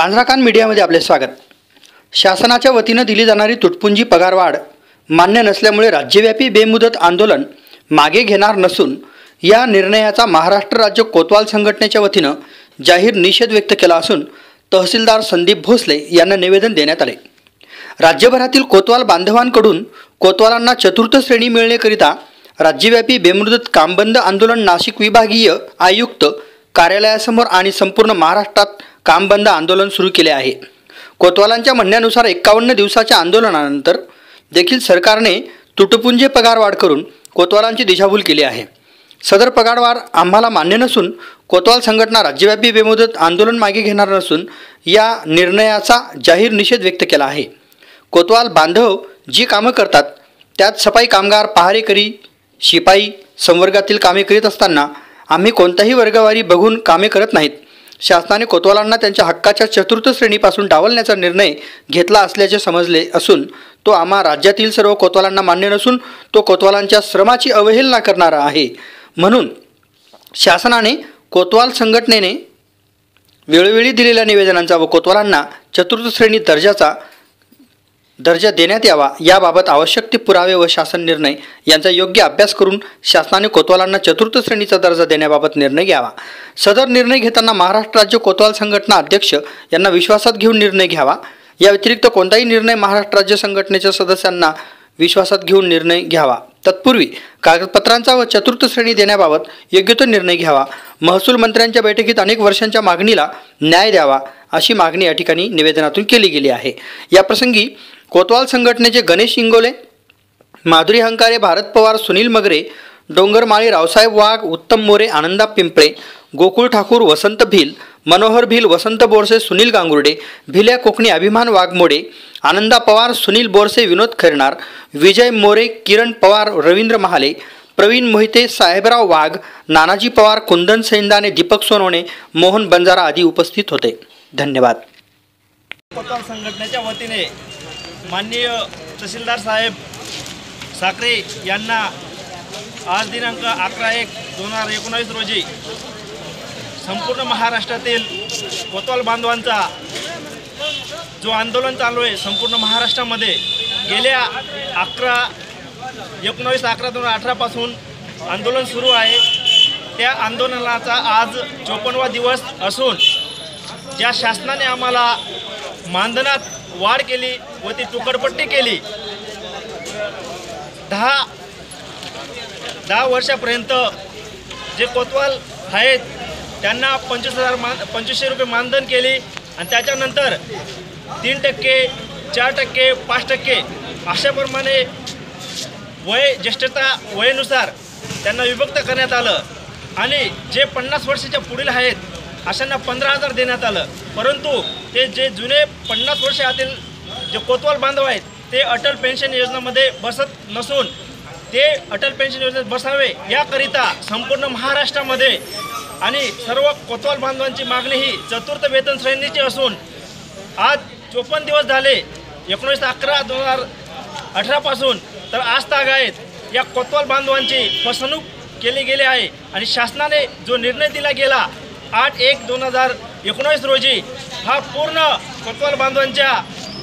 पांढराकान मीडियामध्ये आपले स्वागत. शासनाच्या वतीनं दिली जाणारी तुटपुंजी पगारवाढ मान्य नसल्यामुळे राज्यव्यापी बेमुदत आंदोलन मागे घेणार नसून या निर्णयाचा महाराष्ट्र राज्य कोतवाल संघटनेच्या वतीनं जाहीर निषेध व्यक्त केला असून तहसीलदार संदीप भोसले यांना निवेदन देण्यात आले. राज्यभरातील कोतवाल बांधवांकडून कोतवालांना चतुर्थ श्रेणी मिळण्याकरिता राज्यव्यापी बेमुदत कामबंद आंदोलन नाशिक विभागीय आयुक्त कार्यालयासमोर आणि संपूर्ण महाराष्ट्रात कामबंद आंदोलन सुरू केले आहे. कोतवालांच्या म्हणण्यानुसार एक्कावन्न दिवसाच्या आंदोलनानंतर देखील सरकारने तुटपुंजे पगारवाढ करून कोतवालांची दिशाभूल केली आहे. सदर पगारवाढ आम्हाला मान्य नसून कोतवाल संघटना राज्यव्यापी बेमुदत आंदोलन मागे घेणार नसून या निर्णयाचा जाहीर निषेध व्यक्त केला आहे. कोतवाल बांधव जी कामं करतात त्यात सफाई कामगार पहारेकरी शिपाई संवर्गातील कामे करीत असताना आम्ही कोणताही वर्गवारी बघून कामे करत नाहीत. शासनाने कोतवालांना त्यांच्या हक्काच्या चतुर्थ श्रेणीपासून डावलण्याचा निर्णय घेतला असल्याचे समजले असून तो आम्हा राज्यातील सर्व कोतवालांना मान्य नसून तो कोतवालांच्या श्रमाची अवहेलना करणारा आहे. म्हणून शासनाने कोतवाल संघटनेने वेळोवेळी दिलेल्या निवेदनांचा व कोतवालांना चतुर्थ श्रेणी दर्जाचा दर्जा देण्यात यावा याबाबत आवश्यक ते पुरावे व शासन निर्णय यांचा योग्य अभ्यास करून शासनाने कोतवालांना चतुर्थ श्रेणीचा दर्जा देण्याबाबत निर्णय घ्यावा. सदर निर्णय घेताना महाराष्ट्र राज्य कोतवाल संघटना अध्यक्ष यांना विश्वासात घेऊन निर्णय घ्यावा. या व्यतिरिक्त कोणताही निर्णय महाराष्ट्र राज्य संघटनेच्या सदस्यांना विश्वासात घेऊन निर्णय घ्यावा. तत्पूर्वी कागदपत्रांचा व चतुर्थ श्रेणी देण्याबाबत योग्य तो निर्णय घ्यावा. महसूल मंत्र्यांच्या बैठकीत अनेक वर्षांच्या मागणीला न्याय द्यावा अशी मागणी या ठिकाणी निवेदनातून केली गेली आहे. याप्रसंगी कोतवाल संघटनेचे गणेश इंगोले माधुरी हंकारे भारत पवार सुनील मगरे डोंगरमाळी रावसाहेब वाघ उत्तम मोरे आनंदा पिंपळे गोकुळ ठाकूर वसंत भिल मनोहर भिल वसंत बोरसे सुनील गांगुर्डे भिल्या कोकणी अभिमान वाघमोडे आनंदा पवार सुनील बोरसे विनोद खैरनार विजय मोरे किरण पवार रवींद्र महाले प्रवीण मोहिते साहेबराव वाघ नानाजी पवार कुंदन सैंदाने दीपक सोनवणे मोहन बंजारा आदी उपस्थित होते. धन्यवाद. संघटनेच्या वतीने माननीय तहसीलदार साहेब साखरे यांना आज दिनांक अकरा एक दोन हजार एकोणावीस रोजी संपूर्ण महाराष्ट्रातील कोतवाल बांधवांचा जो आंदोलन चालू आहे संपूर्ण महाराष्ट्रामध्ये गेल्या अकरा एकोणावीस अकरा दोन हजार अठरापासून आंदोलन सुरू आहे. त्या आंदोलनाचा आज चोपन्नवा दिवस असून ज्या शासनाने आम्हाला मानधनात वाढ केली व ती तुकडपट्टी केली. दहा दहा वर्षापर्यंत जे कोतवाल आहेत त्यांना पंचवीस हजार मान पंचवीसशे रुपये मानधन केली आणि त्याच्यानंतर तीन टक्के चार टक्के पाच टक्के अशाप्रमाणे वय ज्येष्ठता वयेनुसार त्यांना विभक्त करण्यात आलं. आणि जे पन्नास वर्षाच्या पुढील आहेत अशांना पंधरा हजार देण्यात आलं. परंतु ते जे जुने पन्नास वर्षातील जे कोतवाल बांधव आहेत ते अटल पेन्शन योजनेमध्ये बसत नसून ते अटल पेन्शन योजनेत बसावे याकरिता संपूर्ण महाराष्ट्रामध्ये आणि सर्व कोतवाल बांधवांची मागणी ही चतुर्थ वेतन श्रेणीची असून आज चोपन्न दिवस झाले एकोणीस अकरा दोन हजार अठरापासून तर आज ताग आहेत या कोतवाल बांधवांची फसवणूक केली गेली आहे आणि शासनाने जो निर्णय दिला गेला आठ एक दोन हजार एकोणावीस रोजी हा पूर्ण कोतवाल बांधवांच्या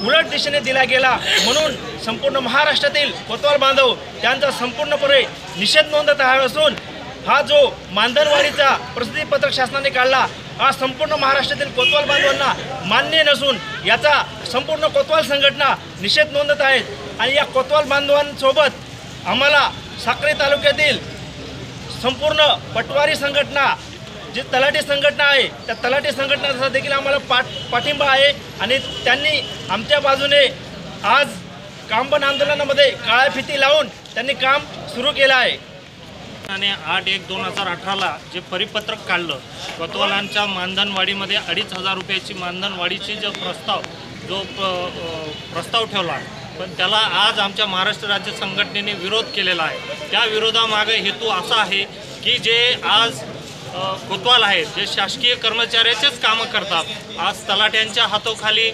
उलट दिशेने दिला गेला. म्हणून संपूर्ण महाराष्ट्रातील कोतवाल बांधव त्यांचा संपूर्णपणे निषेध नोंदत आहे असून हा जो मानधनवाढीचा प्रसिद्धीपत्रक शासनाने काढला हा संपूर्ण महाराष्ट्रातील कोतवाल बांधवांना मान्य नसून याचा संपूर्ण कोतवाल संघटना निषेध नोंदत आहेत. आणि या कोतवाल बांधवांसोबत आम्हाला साक्री तालुक्यातील संपूर्ण पटवारी संघटना जी तलाठी संघटना आहे त्या तलाठी संघटनेचा देखील आम्हाला पाठ पाठिंबा आहे आणि त्यांनी आमच्या बाजूने आज कामबन आंदोलनामध्ये काळ्या फिती लावून त्यांनी काम सुरू केलं आहे. आणि आठ एक दोन हजार अठराला जे परिपत्रक काढलं कोतवालांच्या मानधनवाढीमध्ये अडीच हजार रुपयाची मानधनवाढीची जो प्रस्ताव जो प्रस्ताव ठेवला पण त्याला आज आमच्या महाराष्ट्र राज्य संघटनेने विरोध केलेला आहे. त्या विरोधामागे हेतू असा आहे की जे आज कोतवाल आहेत जे शासकीय कर्मचाऱ्याचेच कामं करतात. आज तलाट्यांच्या हातोखाली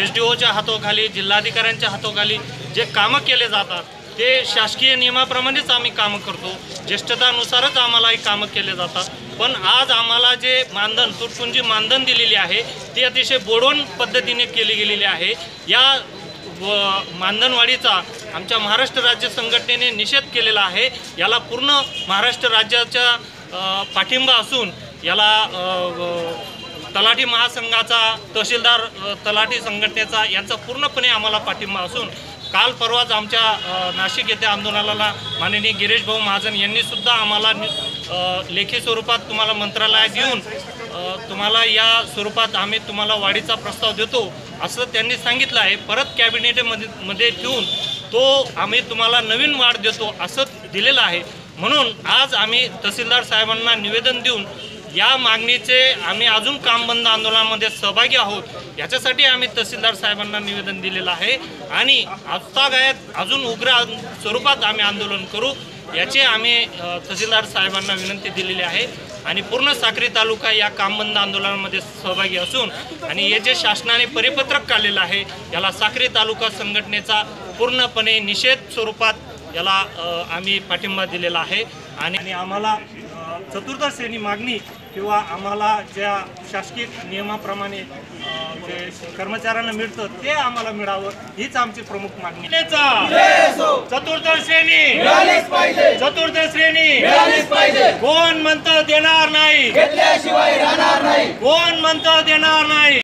एस डी ओच्या हातोखाली जिल्हाधिकाऱ्यांच्या हातोखाली जे कामं केले जातात ते शासकीय नियमाप्रमाणेच आम्ही कामं करतो. ज्येष्ठतानुसारच आम्हाला ही कामं केले जातात. पण आज आम्हाला जे मानधन तुटपुंजी मानधन दिलेली आहे ती अतिशय बोडवण पद्धतीने केली गेलेली आहे. या व मानधनवाढीचा आमच्या महाराष्ट्र राज्य संघटनेने निषेध केलेला आहे. याला पूर्ण महाराष्ट्र राज्याच्या पाठिंबा असून याला तलाठी महासंघाचा तहसीलदार तलाठी संघटनेचा यांचा पूर्णपणे आम्हाला पाठिंबा असून काल परवाच आमच्या नाशिक येथे आंदोलनाला माननीय गिरीश भाऊ महाजन यांनीसुद्धा आम्हाला लेखी स्वरूपात तुम्हाला मंत्रालयात येऊन तुम्हाला या स्वरूपात आम्ही तुम्हाला वाढीचा प्रस्ताव देतो असं त्यांनी सांगितलं आहे. परत कॅबिनेटमध्ये मध्ये ठेवून तो आम्ही तुम्हाला नवीन वाढ देतो असं दिलेलं आहे. म्हणून आज आम्ही तहसीलदार साहेबांना निवेदन देऊन या मागणीचे आम्ही अजून काम बंद आंदोलनामध्ये सहभागी आहोत याच्यासाठी आम्ही तहसीलदार साहेबांना निवेदन दिलेलं आहे. आणि आजतागायत अजून उग्र स्वरूपात आम्ही आंदोलन करू याची आम्ही तहसीलदार साहेबांना विनंती दिलेली आहे. आणि पूर्ण साक्री तालुका या कामबंद आंदोलनामध्ये सहभागी असून आणि हे जे शासनाने परिपत्रक काढलेलं आहे याला साक्री तालुका संघटनेचा पूर्णपणे निषेध स्वरूपात याला आम्ही पाठिंबा दिलेला आहे. आणि आम्हाला चतुर्थ श्रेणी मागणी किंवा आम्हाला ज्या शासकीय नियमाप्रमाणे जे कर्मचाऱ्यांना मिळतं ते आम्हाला मिळावं हीच आमची प्रमुख मागणी चतुर्थ श्रेणी. चतुर्थ श्रेणी. कोण म्हणतं देणार नाही? कोण म्हणतं देणार नाही?